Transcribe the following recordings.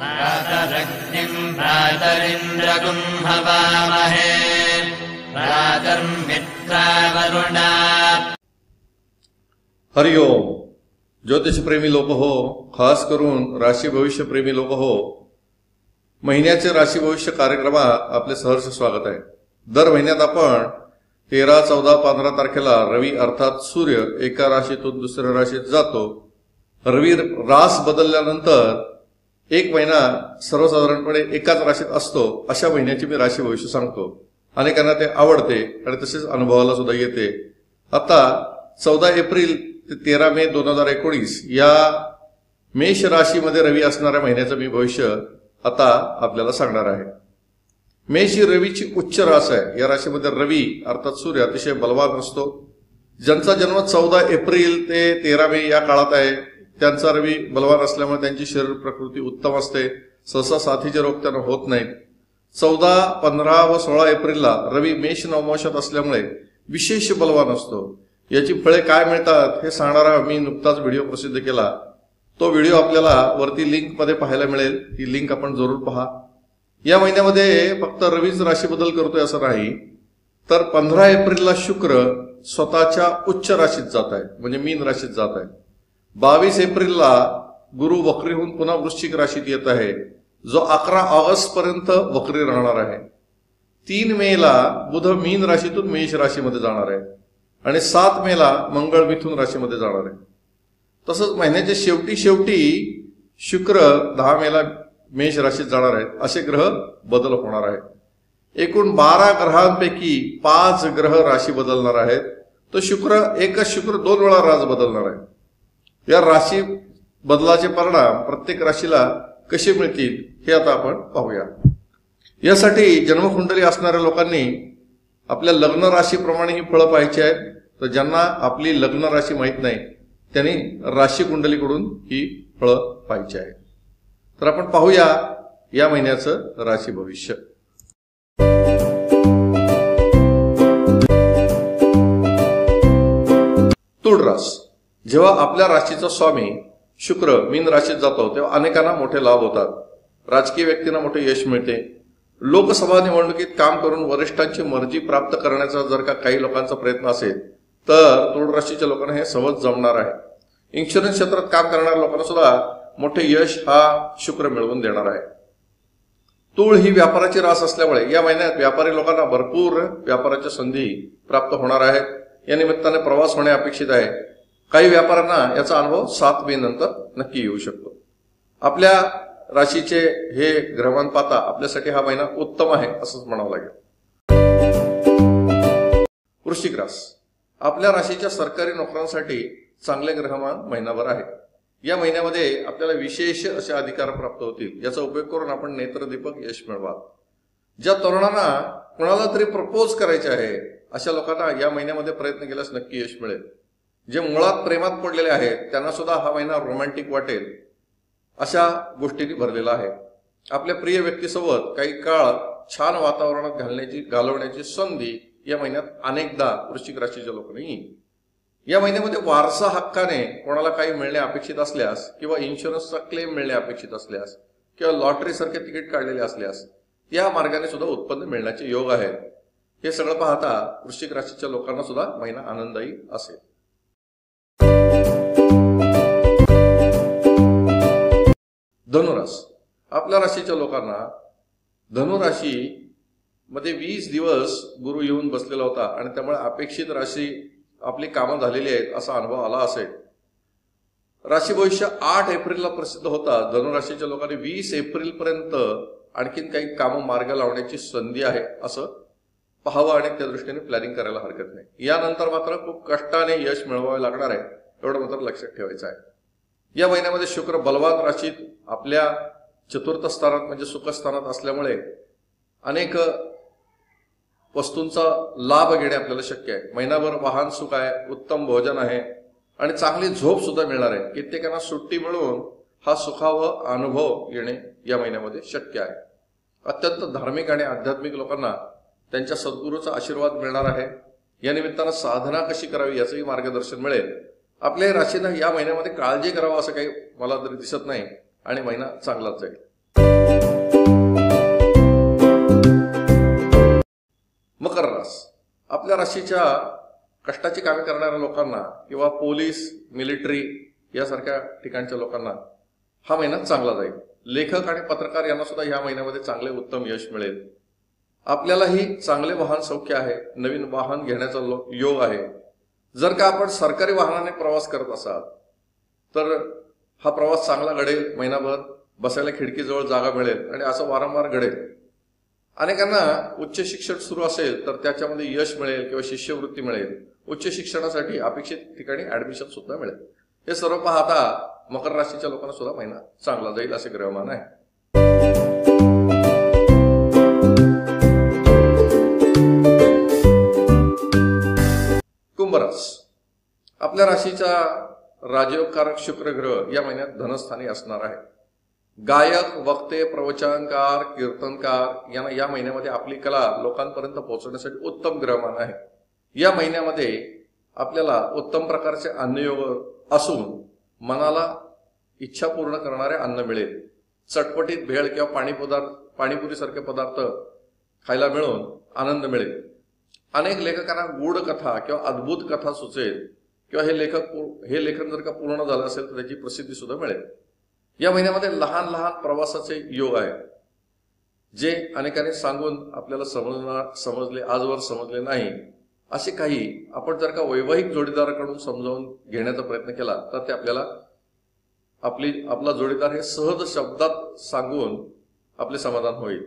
प्रातरग्निम् प्रातरिन्द्रगुम् हवामहे प्रातर्मित्रावरुणा हरिओम ज्योतिषप्रेमी लोक हो खास करून राशी भविष्य प्रेमी लोक हो। महिन्याचे राशी भविष्य कार्यक्रमात आपले सहर्ष स्वागत आहे। दर महिन्यात आपण तेरा चौदा पंधरा तारखेला रवी अर्थात सूर्य एका राशीतून दुसऱ्या राशीत जातो। रवी रास बदलल्यानंतर एक महिना सर्वसाधारणपणे एकाच राशीत असतो अशा महिन्याची मी राशी भविष्य सांगतो. अनेकांना ते आवडते आणि तसेच अनुभवाला सुद्धा येते. आता चौदा एप्रिल ते तेरा मे दोन हजार एकोणीस या मेष राशीमध्ये रवी असणाऱ्या महिन्याचं मी भविष्य आता आपल्याला सांगणार आहे. मेष ही रवीची उच्च रास आहे. या राशीमध्ये रवी अर्थात सूर्य अतिशय बलवान असतो. ज्यांचा जन्म चौदा एप्रिल ते तेरा मे या काळात आहे त्यांचा रवी बलवान असल्यामुळे त्यांची शरीर प्रकृती उत्तम असते. सहसा साथीचे रोग त्यांना होत नाहीत. चौदा पंधरा व सोळा एप्रिलला रवी मेष नवमाशात असल्यामुळे विशेष बलवान असतो. याची फळे काय मिळतात हे सांगणारा मी नुकताच व्हिडिओ प्रसिद्ध केला. तो व्हिडिओ आपल्याला वरती लिंकमध्ये पाहायला मिळेल. ती लिंक आपण जरूर पहा. या महिन्यामध्ये फक्त रवीच राशी बदल करतोय असं नाही तर पंधरा एप्रिलला शुक्र स्वतःच्या उच्च राशीत जात आहे म्हणजे मीन राशीत जात आहे. बावीस एप्रिलला गुरु वक्रीहून पुन्हा वृश्चिक राशीत येत आहे. जो अकरा ऑगस्ट पर्यंत वक्री राहणार आहे. तीन मेला बुध मीन राशीतून मेष राशीमध्ये जाणार आहे. आणि सात मेला मंगळ मिथून राशीमध्ये जाणार आहे. तसंच महिन्याच्या शेवटी शेवटी शुक्र दहा मेला मेष राशीत जाणार आहे. असे ग्रह बदल होणार आहे एकूण बारा ग्रहांपैकी पाच ग्रह राशी बदलणार आहेत. तर शुक्र एकच शुक्र दोन वेळा राज बदलणार आहे. या राशी बदलाचे परिणाम प्रत्येक राशीला कसे मिळतील हे आता आपण पाहूया. यासाठी जन्मकुंडली असणाऱ्या लोकांनी आपल्या लग्न राशीप्रमाणे ही फळं पाहायची आहेत. तर ज्यांना आपली लग्न राशी माहीत नाही त्यांनी राशी कुंडलीकडून ही फळं पाहायची आहेत. तर आपण पाहूया या महिन्याचं राशी भविष्य. तुळ रास जेव्हा आपल्या राशीचा स्वामी शुक्र मीन राशीत जातो तेव्हा अनेकांना मोठे लाभ होतात. राजकीय व्यक्तींना मोठे यश मिळते. लोकसभा निवडणुकीत काम करून वरिष्ठांची मर्जी प्राप्त करण्याचा जर का काही लोकांचा प्रयत्न असेल तर तुळ राशीच्या लोकांना हे सहज जमणार आहे. इन्शुरन्स क्षेत्रात काम करणाऱ्या लोकांना सुद्धा मोठे यश हा शुक्र मिळवून देणार आहे. तूळ ही व्यापाराची रास असल्यामुळे या महिन्यात व्यापारी लोकांना भरपूर व्यापाराच्या संधी प्राप्त होणार आहेत. या निमित्ताने प्रवास होणे अपेक्षित आहे. काही व्यापाऱ्यांना याचा अनुभव सात मे नंतर नक्की येऊ शकतो. आपल्या राशीचे हे ग्रहमान पाता आपल्यासाठी हा महिना उत्तम आहे असंच म्हणावं लागेल. वृश्चिक रास. आपल्या राशीच्या सरकारी नोकऱ्यांसाठी चांगले ग्रहमान महिनाभर आहे. या महिन्यामध्ये आपल्याला विशेष असे अधिकार प्राप्त होतील याचा उपयोग करून आपण नेत्रदीपक यश मिळवा. ज्या तरुणांना कोणाला तरी प्रपोज करायचे आहे अशा लोकांना या महिन्यामध्ये प्रयत्न केल्यास नक्की यश मिळेल. जे मुळात प्रेमात पडलेले आहेत त्यांना सुद्धा हा महिना रोमॅन्टिक वाटेल अशा गोष्टींनी भरलेला आहे. आपल्या प्रिय व्यक्तीसोबत काही काळ छान वातावरणात घालण्याची घालवण्याची संधी या महिन्यात अनेकदा वृश्चिक राशीच्या लोकांनी येईल. या महिन्यामध्ये वारसा हक्काने कोणाला काही मिळणे अपेक्षित असल्यास किंवा इन्शुरन्सचा क्लेम मिळणे अपेक्षित असल्यास किंवा लॉटरी सारखे तिकीट काढलेले असल्यास या मार्गाने सुद्धा उत्पन्न मिळण्याचे योग आहेत. हे सगळं पाहता वृश्चिक राशीच्या लोकांना सुद्धा महिना आनंददायी असेल. धनुरास आपल्या राशीच्या लोकांना धनुराशी मध्ये वीस दिवस गुरु येऊन बसलेला होता आणि त्यामुळे अपेक्षित राशी आपली कामं झालेली आहेत असा अनुभव आला असेल. राशी भविष्य आठ एप्रिलला प्रसिद्ध होता. धनुराशीच्या लोकांनी वीस एप्रिल पर्यंत आणखीन काही कामं मार्ग लावण्याची संधी आहे असं पाहावं आणि त्या दृष्टीने प्लॅनिंग करायला हरकत नाही. यानंतर मात्र खूप कष्टाने यश मिळवावे लागणार आहे एवढं मात्र लक्षात ठेवायचं आहे. या महिन्यामध्ये शुक्र बलवान राशीत आपल्या चतुर्थ स्थानात म्हणजे सुखस्थानात असल्यामुळे अनेक वस्तूंचा लाभ घेणे आपल्याला शक्य आहे. महिनाभर वाहन सुख आहे उत्तम भोजन आहे आणि चांगली झोप सुद्धा मिळणार आहे. कित्येकांना सुट्टी मिळवून हा सुखाव अनुभव येणे या महिन्यामध्ये शक्य आहे. अत्यंत धार्मिक आणि आध्यात्मिक लोकांना त्यांच्या सद्गुरूचा आशीर्वाद मिळणार आहे. या निमित्तानं साधना कशी करावी याचंही मार्गदर्शन मिळेल. आपल्या राशीनं या महिन्यामध्ये काळजी करावं असं काही मला तरी दिसत नाही आणि महिना चांगलाच जाईल. मकर रास. आपल्या राशीच्या कष्टाची कामे करणाऱ्या लोकांना किंवा पोलीस मिलिटरी यासारख्या ठिकाणच्या लोकांना हा महिना चांगला जाईल. लेखक आणि पत्रकार यांना सुद्धा या महिन्यामध्ये चांगले उत्तम यश मिळेल. आपल्यालाही चांगले वाहन सौख्य आहे. नवीन वाहन घेण्याचा योग आहे. जर का आपण सरकारी वाहनाने प्रवास करत असाल तर हा प्रवास चांगला घडेल महिनाभर बसायला खिडकीजवळ जागा मिळेल आणि असं वारंवार घडेल. अनेकांना उच्च शिक्षण सुरू असेल तर त्याच्यामध्ये यश मिळेल किंवा शिष्यवृत्ती मिळेल. उच्च शिक्षणासाठी अपेक्षित ठिकाणी ऍडमिशन सुद्धा मिळेल. हे सर्व पाहता मकर राशीच्या लोकांना सुद्धा महिना चांगला जाईल असे ग्रहमान आहे. आज आपल्या राशीचा राजयोगकारक शुक्र ग्रह या महिन्यात धनस्थानी असणार आहे. गायक वक्ते प्रवचनकार कीर्तनकार यांना या महिन्यामध्ये आपली कला लोकांपर्यंत पोहोचवण्यासाठी उत्तम ग्रहमान आहे. या महिन्यामध्ये आपल्याला उत्तम प्रकारचे अन्नयोग असून मनाला इच्छा पूर्ण करणारे अन्न मिळेल. चटपटीत भेळ किंवा पाणी पदार्थ पाणीपुरीसारखे पदार्थ खायला मिळून आनंद मिळेल. अनेक लेखकांना गूढ कथा किंवा अद्भुत कथा सुचेल किंवा हे लेखक हे लेखन जर का पूर्ण झालं असेल तर त्याची प्रसिद्धी सुद्धा मिळेल. या महिन्यामध्ये लहान लहान प्रवासाचे योग आहे जे अनेकांनी सांगून आपल्याला समजणार समजले आजवर समजले नाही असे काही आपण जर का वैवाहिक जोडीदाराकडून समजावून घेण्याचा प्रयत्न केला तर ते आपल्याला आपली आपला जोडीदार हे सहज शब्दात सांगून आपले समाधान होईल.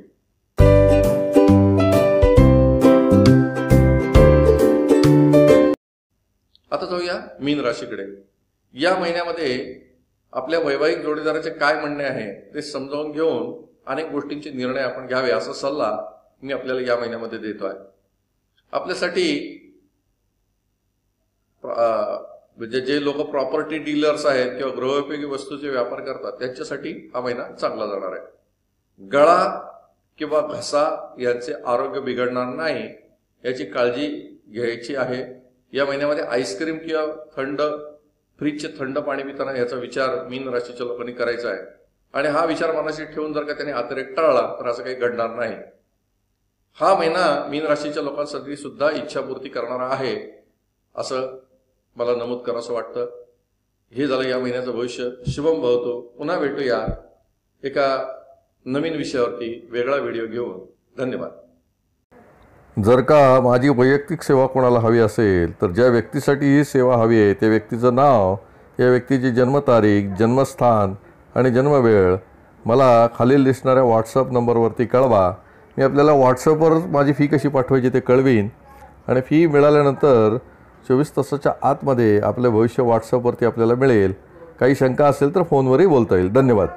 आता जाऊया मीन राशीकडे. या महिन्यामध्ये आपल्या वैवाहिक जोडीदाराचे काय म्हणणे आहे ते समजावून घेऊन अनेक गोष्टींचे निर्णय आपण घ्यावे असा सल्ला मी आपल्याला या महिन्यामध्ये देतो आहे. आपल्यासाठी म्हणजे जे लोक प्रॉपर्टी डीलर्स आहेत किंवा गृहोपयोगी वस्तूचे व्यापार करतात त्यांच्यासाठी हा महिना चांगला जाणार आहे. गळा किंवा घसा यांचे आरोग्य बिघडणार नाही याची काळजी घ्यायची आहे. या महिन्यामध्ये आईस्क्रीम किंवा थंड फ्रीजचे थंड पाणी पिताना याचा विचार मीन राशीच्या लोकांनी करायचा आहे. आणि हा विचार मनाशी ठेवून जर का त्याने अतिरेक टाळला तर असं काही घडणार नाही. हा महिना मीन राशीच्या लोकांसाठी सुद्धा इच्छापूर्ती करणारा आहे असं मला नमूद करावंसं वाटतं. हे झालं या महिन्याचं भविष्य. शुभम भवतो पुन्हा भेटूया एका नवीन विषयावरती वेगळा व्हिडिओ घेऊन. धन्यवाद. जर का माझी वैयक्तिक सेवा कोणाला हवी असेल तर ज्या व्यक्तीसाठी ही सेवा हवी आहे त्या व्यक्तीचं नाव या व्यक्तीची जन्मतारीख जन्मस्थान आणि जन्मवेळ मला खालील दिसणाऱ्या व्हॉट्सअप नंबरवरती कळवा. मी आपल्याला व्हॉट्सअपवर माझी फी कशी पाठवायची ते कळवीन. आणि फी मिळाल्यानंतर चोवीस तासाच्या आतमध्ये आपलं भविष्य व्हॉट्सअपवरती आपल्याला मिळेल. काही शंका असेल तर फोनवरही बोलता येईल. धन्यवाद.